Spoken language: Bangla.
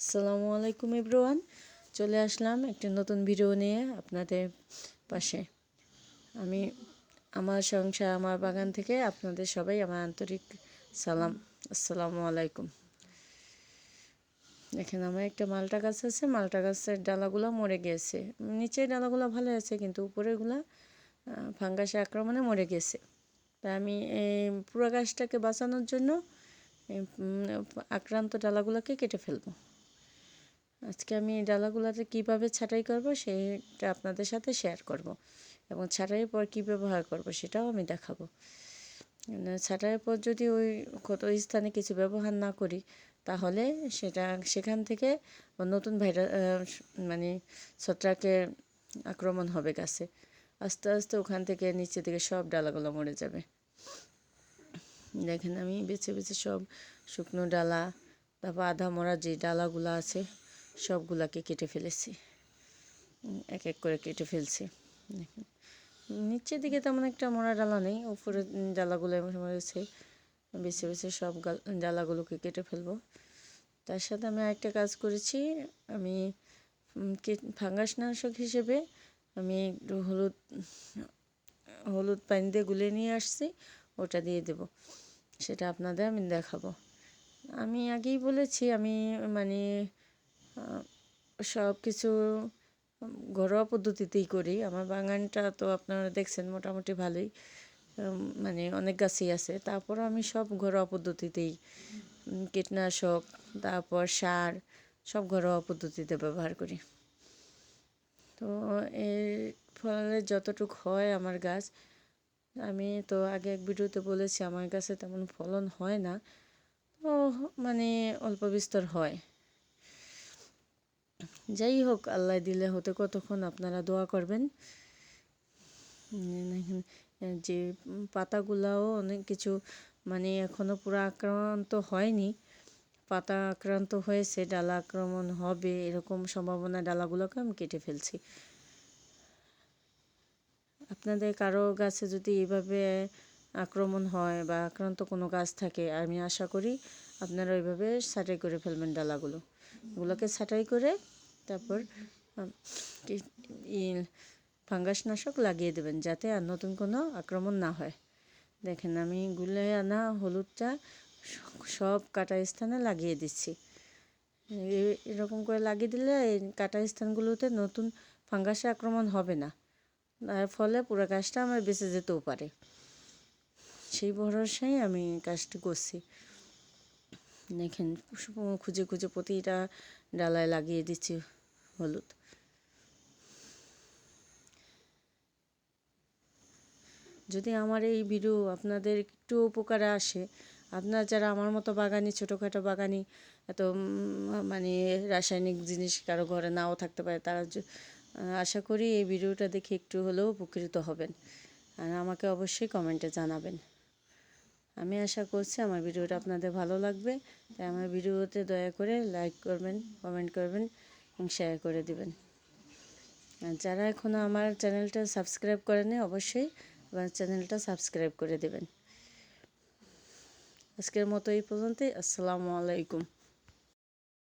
আসসালামু আলাইকুম এভরিওয়ান। চলে আসলাম একটি নতুন ভিডিও নিয়ে আপনাদের পাশে। আমি আমার সংসার, আমার বাগান থেকে আপনাদের সবাই আমার আন্তরিক সালাম। আসসালামু আলাইকুম। দেখেন, আমার একটা মালটা গাছ আছে, মালটা গাছের ডালাগুলো মরে গিয়েছে নিচের ডালাগুলো ভালো আছে, কিন্তু উপরেরগুলো ফাঙ্গাসে আক্রমণে মরে গেছে। তা আমি এই পুরো গাছটাকে বাঁচানোর জন্য আক্রান্ত ডালাগুলোকে কেটে ফেলব। আজকে আমি ডালাগুলোতে কীভাবে ছাঁটাই করব সেটা আপনাদের সাথে শেয়ার করব এবং ছাঁটাইয়ের পর কী ব্যবহার করব সেটাও আমি দেখাবো। ছাঁটাইয়ের পর যদি ওই ক্ষত স্থানে কিছু ব্যবহার না করি, তাহলে সেটা সেখান থেকে নতুন ভাইরাস মানে ছত্রাকের আক্রমণ হবে গাছে। আস্তে আস্তে ওখান থেকে নিচে দিকে সব ডালাগুলো মরে যাবে। দেখেন আমি বেছে বেছে সব শুকনো ডালা, তারপর আধা মরা যে ডালাগুলো আছে সবগুলাকে কেটে ফেলেছি। এক এক করে কেটে ফেলছি। দেখেন। নিচের দিকে তেমন একটা মরা ডালা নেই উপরে ডালাগুলো মরেছে বেছে বেছে সব গাল- ডালাগুলোকে কেটে ফেলব। তার সাথে আমি আরেকটা কাজ করেছি আমি উম, কীট- ফাঙ্গাসনাশক হিসেবে আমি একটু হলুদ হলুদ পানি দিয়ে গুলে নিয়ে আসছি ওটা দিয়ে দেব। সেটা আপনাদের আমি দেখাবো। আমি আগেই বলেছি আমি মানে সব কিছু ঘরোয়া পদ্ধতিতেই করি। আমার বাগানটা তো আপনারা দেখছেন মোটামুটি ভালোই মানে অনেক গাছই আছে। তারপর আমি সব ঘরোয়া পদ্ধতিতেই কীটনাশক, তারপর সার সব ঘরোয়া পদ্ধতিতে ব্যবহার করি। তো এর ফলে যতটুকু হয় আমার গাছ, আমি তো আগে এক ভিডিওতে বলেছি আমার গাছে তেমন ফলন হয় না। তো মানে অল্প বিস্তর হয়। যাই হোক, আল্লাহ দিলে হতে কতক্ষণ আপনারা দোয়া করবেন? যে পাতাগুলাও অনেক কিছু মানে এখনও পুরো আক্রান্ত হয়নি। পাতা আক্রান্ত হয়েছে, ডালা আক্রমণ হবে, এরকম সম্ভাবনা ডালাগুলোকে আমি কেটে ফেলছি। আপনাদের কারও গাছে যদি এইভাবে আক্রমণ হয় বা আক্রান্ত কোনো গাছ থাকে, আমি আশা করি আপনারা ওইভাবে ছাঁটাই করে ফেলবেন ডালাগুলো। এগুলোকে ছাঁটাই করে তারপর আম, কি- ই ফাঙ্গাসনাশক লাগিয়ে দেবেন যাতে আর নতুন কোনো আক্রমণ না হয়। দেখেন আমি গুলে আনা হলুদটা সব কাটা স্থানে লাগিয়ে দিচ্ছি। এরকম করে লাগিয়ে দিলে এই কাটা স্থানগুলোতে নতুন ফাঙ্গাসে আক্রমণ হবে না। তার ফলে পুরো গাছটা আমার বেঁচে যেতেও পারে। সেই ভরসায় আমি কাজটি করছি। দেখেন খুঁজে খুঁজে প্রতিটা ডালায় লাগিয়ে দিচ্ছি। হলুদ। যদি আমার এই ভিডিও আপনাদের একটু উপকারে আসে, আপনার যারা আমার মতো বাগানি, ছোটোখাটো বাগানি, এত মানে রাসায়নিক জিনিস কারও ঘরে নাও থাকতে পারে, তারা আশা করি এই ভিডিওটা দেখে একটু হলেও উপকৃত হবেন। আর আমাকে অবশ্যই কমেন্টে জানাবেন। আমি আশা করছি আমার ভিডিওটা আপনাদের ভালো লাগবে। তাই আমার ভিডিওতে দয়া করে লাইক করবেন, কমেন্ট করবেন। শেয়ার করে দিবেন। যারা এখনও আমার চ্যানেলটা সাবস্ক্রাইব করেনি অবশ্যই আমার চ্যানেলটা সাবস্ক্রাইব করে দেবেন। আজকের মতো এই পর্যন্তই। আসসালামু আলাইকুম।